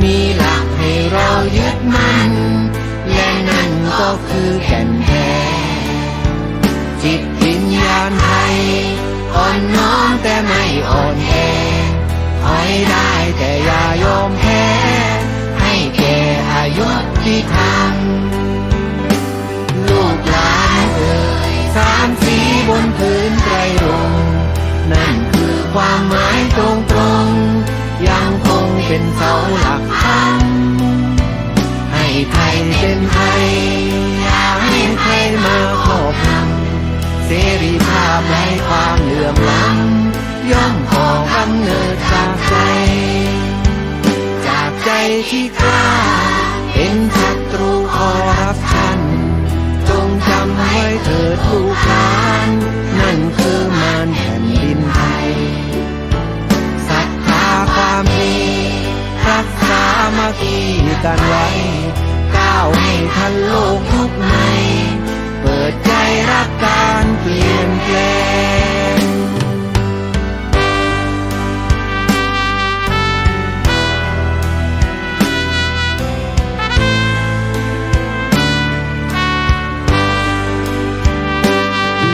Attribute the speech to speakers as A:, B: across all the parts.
A: มีหลักให้เรายึดมั่น และนั่นก็คือแก่นแท้จิตวิญญาณไทยอ่อนน้อมแต่ไม่อ่อนแอถอยได้แต่อย่ายอมแพ้ ให้แก่อายุที่ทำลูกหลานเอ่ยสามสีบนพื้นไตรรงนั่นคือความหมายตรงตรงๆยัง เป็นเสาหลักธรรมให้ไทยเป็นไทยอย่าให้ไทยมาครอบงำเสรีภาพในความเหลื่อมล้ำย่อมขอกำเนิดจากใจ จากใจที่กล้า มาคีกันไว้ก้าวให้ทันโลกยุคใหม่เปิดใจรับการเปลี่ยนแปลง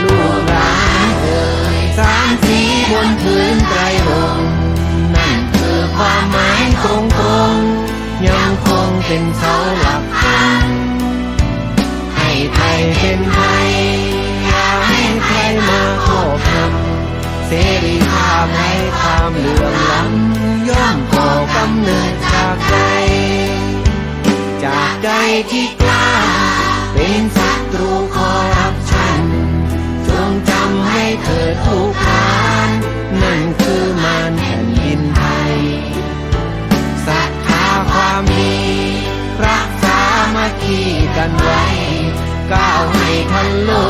A: ลูกหลานเอ่ยสามสีบนพื้นไตรรงนั่นคือความ เป็นเสาหลักให้ไทยเป็นไทยอย่าให้ใครมาครอบงำเสรีภาพให้ความเหลื่อมล้ำย่อมก่อกำเนิดจากใจจากใจที่กล้า เป็นศัตรูคอร์รัปชันจงจำให้เถิดทุก ให้